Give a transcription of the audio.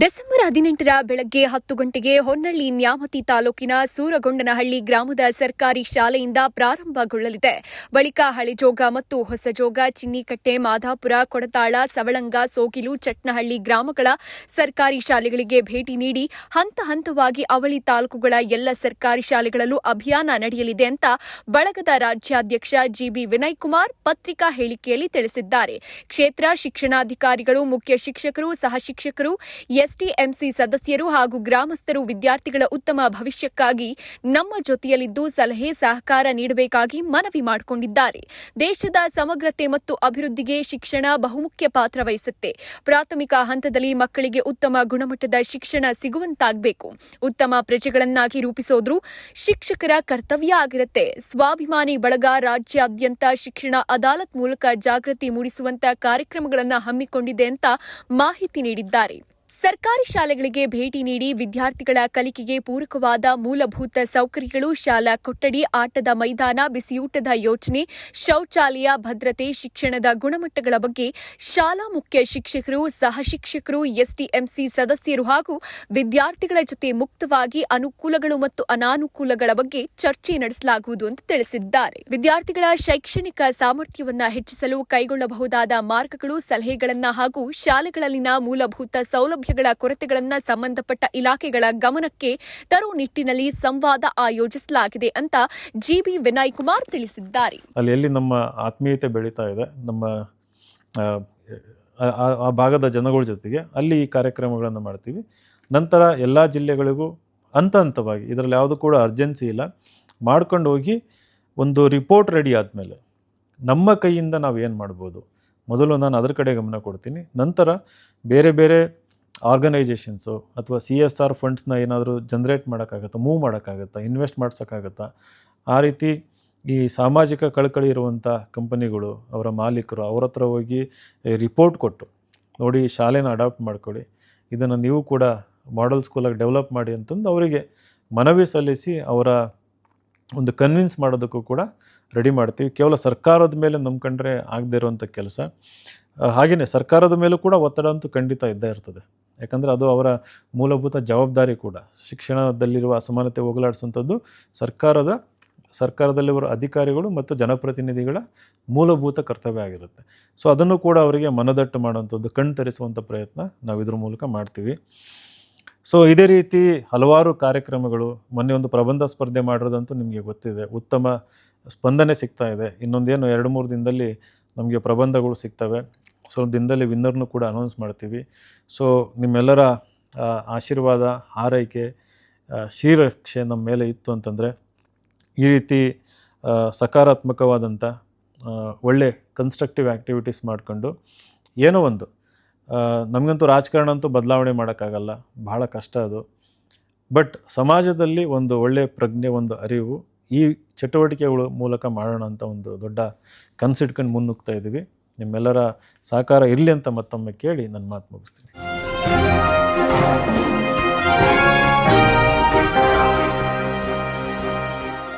December ಹದಿನೆಂಟರ ಬೆಳಗ್ಗೆ ಹತ್ತು ಗಂಟೆಗೆ ಹೊನ್ನಳ್ಳಿ ನ್ಯಾಮತಿ ತಾಲೂಕಿನ ಸೂರಗೊಂಡನಹಳ್ಳಿ ಗ್ರಾಮದ ಸರ್ಕಾರಿ ಶಾಲೆಯಿಂದ ಪ್ರಾರಂಭಗೊಳ್ಳಲಿದೆ. ಬಳಿಕ ಹಳೆಜೋಗ ಮತ್ತು ಹೊಸಜೋಗ ಚಿನ್ನಿಕಟ್ಟೆ ಮಾಧಾಪುರ ಕೊಡತಾಳ, ಸವಳಂಗ, ಸೋಗಿಲು, ಚಟ್ನಹಳ್ಳಿ ಗ್ರಾಮಗಳ ಸರ್ಕಾರಿ ಶಾಲೆಗಳಿಗೆ ಭೇಟಿ ನೀಡಿ ಹಂತ ಹಂತವಾಗಿ ಅವಳಿ ತಾಲೂಕುಗಳ ಎಲ್ಲ ಸರ್ಕಾರಿ ಶಾಲೆಗಳಲ್ಲೂ ಅಭಿಯಾನ ನಡೆಯಲಿದೆ ಅಂತ ಬಳಗದ ರಾಜ್ಯಾಧ್ಯಕ್ಷ ಜಿಬಿ ವಿನಯ್ ಕುಮಾರ್ ಪತ್ರಿಕಾ ಹೇಳಿಕೆಯಲ್ಲಿ ತಿಳಿಸಿದ್ದಾರೆ. ಕ್ಷೇತ್ರ ಶಿಕ್ಷಣಾಧಿಕಾರಿಗಳು, ಮುಖ್ಯ ಶಿಕ್ಷಕರು, ಸಹ ಶಿಕ್ಷಕರು ಎಸ್ಟಿಎಂಸಿ ಸದಸ್ಯರು ಹಾಗೂ ಗ್ರಾಮಸ್ಥರು ವಿದ್ಯಾರ್ಥಿಗಳ ಉತ್ತಮ ಭವಿಷ್ಯಕ್ಕಾಗಿ ನಮ್ಮ ಜೊತೆಯಲ್ಲಿದ್ದು ಸಲಹೆ, ಸಹಕಾರ ನೀಡಬೇಕಾಗಿ ಮನವಿ ಮಾಡಿಕೊಂಡಿದ್ದಾರೆ. ದೇಶದ ಸಮಗ್ರತೆ ಮತ್ತು ಅಭಿವೃದ್ಧಿಗೆ ಶಿಕ್ಷಣ ಬಹುಮುಖ್ಯ ಪಾತ್ರ ವಹಿಸುತ್ತೆ. ಪ್ರಾಥಮಿಕ ಹಂತದಲ್ಲಿ ಮಕ್ಕಳಿಗೆ ಉತ್ತಮ ಗುಣಮಟ್ಟದ ಶಿಕ್ಷಣ ಸಿಗುವಂತಾಗಬೇಕು. ಉತ್ತಮ ಪ್ರಜೆಗಳನ್ನಾಗಿ ರೂಪಿಸೋದು ಶಿಕ್ಷಕರ ಕರ್ತವ್ಯ ಆಗಿರುತ್ತೆ. ಸ್ವಾಭಿಮಾನಿ ಬಳಗ ರಾಜ್ಯಾದ್ಯಂತ ಶಿಕ್ಷಣ ಅದಾಲತ್ ಮೂಲಕ ಜಾಗೃತಿ ಮೂಡಿಸುವಂತ ಕಾರ್ಯಕ್ರಮಗಳನ್ನು ಹಮ್ಮಿಕೊಂಡಿದೆ ಅಂತ ಮಾಹಿತಿ ನೀಡಿದ್ದಾರೆ. ಸರ್ಕಾರಿ ಶಾಲೆಗಳಿಗೆ ಭೇಟಿ ನೀಡಿ ವಿದ್ಯಾರ್ಥಿಗಳ ಕಲಿಕೆಗೆ ಪೂರಕವಾದ ಮೂಲಭೂತ ಸೌಕರ್ಯಗಳು, ಶಾಲಾ ಕೊಠಡಿ, ಆಟದ ಮೈದಾನ, ಬಿಸಿಯೂಟದ ಯೋಜನೆ, ಶೌಚಾಲಯ, ಭದ್ರತೆ, ಶಿಕ್ಷಣದ ಗುಣಮಟ್ಟಗಳ ಬಗ್ಗೆ ಶಾಲಾ ಮುಖ್ಯ ಶಿಕ್ಷಕರು ಸಹ ಶಿಕ್ಷಕರು ಎಸ್ಡಿಎಂಸಿ ಸದಸ್ಯರು ಹಾಗೂ ವಿದ್ಯಾರ್ಥಿಗಳ ಜೊತೆ ಮುಕ್ತವಾಗಿ ಅನುಕೂಲಗಳು ಮತ್ತು ಅನಾನುಕೂಲಗಳ ಬಗ್ಗೆ ಚರ್ಚೆ ನಡೆಸಲಾಗುವುದು ಎಂದು ತಿಳಿಸಿದ್ದಾರೆ. ವಿದ್ಯಾರ್ಥಿಗಳ ಶೈಕ್ಷಣಿಕ ಸಾಮರ್ಥ್ಯವನ್ನು ಹೆಚ್ಚಿಸಲು ಕೈಗೊಳ್ಳಬಹುದಾದ ಮಾರ್ಗಗಳು, ಸಲಹೆಗಳನ್ನು ಹಾಗೂ ಶಾಲೆಗಳಲ್ಲಿನ ಮೂಲಭೂತ ಸೌಲಭ್ಯಗಳ ಕೊರತೆಗಳನ್ನು ಸಂಬಂಧಪಟ್ಟ ಇಲಾಖೆಗಳ ಗಮನಕ್ಕೆ ತರುವ ನಿಟ್ಟಿನಲ್ಲಿ ಸಂವಾದ ಆಯೋಜಿಸಲಾಗಿದೆ ಅಂತ ಜಿಬಿ ವಿನಯ್ ಕುಮಾರ್ ತಿಳಿಸಿದ್ದಾರೆ. ಅಲ್ಲಿ ಎಲ್ಲಿ ನಮ್ಮ ಆತ್ಮೀಯತೆ ಬೆಳೀತಾ ಇದೆ ನಮ್ಮ ಆ, ಭಾಗದ ಜನಗಳ ಜೊತೆಗೆ ಅಲ್ಲಿ ಈ ಕಾರ್ಯಕ್ರಮಗಳನ್ನು ಮಾಡ್ತೀವಿ. ನಂತರ ಎಲ್ಲ ಜಿಲ್ಲೆಗಳಿಗೂ ಹಂತ ಹಂತವಾಗಿ ಇದರಲ್ಲಿ ಯಾವುದು ಕೂಡ ಅರ್ಜೆನ್ಸಿ ಇಲ್ಲ ಮಾಡ್ಕೊಂಡು ಹೋಗಿ ಒಂದು ರಿಪೋರ್ಟ್ ರೆಡಿ ಆದಮೇಲೆ ನಮ್ಮ ಕೈಯಿಂದ ನಾವು ಏನು ಮಾಡ್ಬೋದು? ಮೊದಲು ನಾನು ಅದರ ಕಡೆ ಗಮನ ಕೊಡ್ತೀನಿ. ನಂತರ ಬೇರೆ ಬೇರೆ ಆರ್ಗನೈಜೇಷನ್ಸು ಅಥವಾ ಸಿ ಎಸ್ ಆರ್ ಫಂಡ್ಸ್ನ ಏನಾದರೂ ಜನ್ರೇಟ್ ಮಾಡೋಕ್ಕಾಗತ್ತಾ ಮೂವ್ ಮಾಡೋಕ್ಕಾಗತ್ತಾ ಇನ್ವೆಸ್ಟ್ ಮಾಡ್ಸೋಕ್ಕಾಗತ್ತಾ, ಆ ರೀತಿ ಈ ಸಾಮಾಜಿಕ ಕಳಕಳಿ ಇರುವಂಥ ಕಂಪನಿಗಳು ಅವರ ಮಾಲೀಕರು ಅವ್ರ ಹತ್ರ ಹೋಗಿ ರಿಪೋರ್ಟ್ ಕೊಟ್ಟು ನೋಡಿ ಶಾಲೆನ ಅಡಾಪ್ಟ್ ಮಾಡ್ಕೊಳ್ಳಿ. ಇದನ್ನು ನೀವು ಕೂಡ ಮಾಡೆಲ್ ಸ್ಕೂಲಾಗಿ ಡೆವಲಪ್ ಮಾಡಿ ಅಂತಂದು ಅವರಿಗೆ ಮನವಿ ಸಲ್ಲಿಸಿ ಅವರ ಒಂದು ಕನ್ವಿನ್ಸ್ ಮಾಡೋದಕ್ಕೂ ಕೂಡ ರೆಡಿ ಮಾಡ್ತೀವಿ. ಕೇವಲ ಸರ್ಕಾರದ ಮೇಲೆ ನಂಬ್ಕೊಂಡ್ರೆ ಆಗದೇ ಇರುವಂಥ ಕೆಲಸ. ಹಾಗೆಯೇ ಸರ್ಕಾರದ ಮೇಲೂ ಕೂಡ ಒತ್ತಡ ಅಂತೂ ಖಂಡಿತ ಇದ್ದೇ ಇರ್ತದೆ. ಯಾಕಂದರೆ ಅದು ಅವರ ಮೂಲಭೂತ ಜವಾಬ್ದಾರಿ ಕೂಡ. ಶಿಕ್ಷಣದಲ್ಲಿರುವ ಅಸಮಾನತೆ ಹೋಗಲಾಡಿಸುವಂಥದ್ದು ಸರ್ಕಾರದ ಸರ್ಕಾರದಲ್ಲಿರುವ ಅಧಿಕಾರಿಗಳು ಮತ್ತು ಜನಪ್ರತಿನಿಧಿಗಳ ಮೂಲಭೂತ ಕರ್ತವ್ಯ ಆಗಿರುತ್ತೆ. ಸೊ ಅದನ್ನು ಕೂಡ ಅವರಿಗೆ ಮನದಟ್ಟು ಮಾಡುವಂಥದ್ದು ಕಣ್ ತರಿಸುವಂಥ ಪ್ರಯತ್ನ ನಾವು ಇದ್ರ ಮೂಲಕ ಮಾಡ್ತೀವಿ. ಸೊ ಇದೇ ರೀತಿ ಹಲವಾರು ಕಾರ್ಯಕ್ರಮಗಳು, ಮೊನ್ನೆ ಒಂದು ಪ್ರಬಂಧ ಸ್ಪರ್ಧೆ ಮಾಡಿರೋದಂತೂ ನಿಮಗೆ ಗೊತ್ತಿದೆ. ಉತ್ತಮ ಸ್ಪಂದನೆ ಸಿಗ್ತಾ ಇದೆ. ಇನ್ನೊಂದೇನು ಎರಡು ಮೂರು ದಿನದಲ್ಲಿ ನಮಗೆ ಪ್ರಬಂಧಗಳು ಸಿಗ್ತವೆ. ಸ್ವಲ್ಪ ದಿನದಲ್ಲಿ ವಿನ್ನರ್ನು ಕೂಡ ಅನೌನ್ಸ್ ಮಾಡ್ತೀವಿ. ಸೊ ನಿಮ್ಮೆಲ್ಲರ ಆಶೀರ್ವಾದ ಹಾರೈಕೆ ಆ, ಶ್ರೀರಕ್ಷೆ ನಮ್ಮ ಮೇಲೆ ಇತ್ತು ಅಂತಂದರೆ ಈ ರೀತಿ ಸಕಾರಾತ್ಮಕವಾದಂಥ ಒಳ್ಳೆ ಕನ್ಸ್ಟ್ರಕ್ಟಿವ್ ಆ್ಯಕ್ಟಿವಿಟೀಸ್ ಮಾಡಿಕೊಂಡು ಏನೋ ಒಂದು ನಮಗಂತೂ ರಾಜಕಾರಣ ಅಂತೂ ಬದಲಾವಣೆ ಮಾಡೋಕ್ಕಾಗಲ್ಲ. ಬಹಳ ಕಷ್ಟ ಅದು. ಬಟ್ ಸಮಾಜದಲ್ಲಿ ಒಂದು ಒಳ್ಳೆಯ ಪ್ರಜ್ಞೆ ಒಂದು ಅರಿವು ಈ ಚಟುವಟಿಕೆಗಳ ಮೂಲಕ ಮಾಡೋಣ ಅಂತ ಒಂದು ದೊಡ್ಡ ಕನಸಿಟ್ಕೊಂಡು ಮುನ್ನುಗ್ತಾ ಇದ್ದೀವಿ. ನಿಮ್ಮೆಲ್ಲರ ಸಹಕಾರ ಇರಲಿ ಅಂತ ಮತ್ತೊಮ್ಮೆ ಕೇಳಿ ನನ್ನ ಮಾತು ಮುಗಿಸ್ತೀನಿ.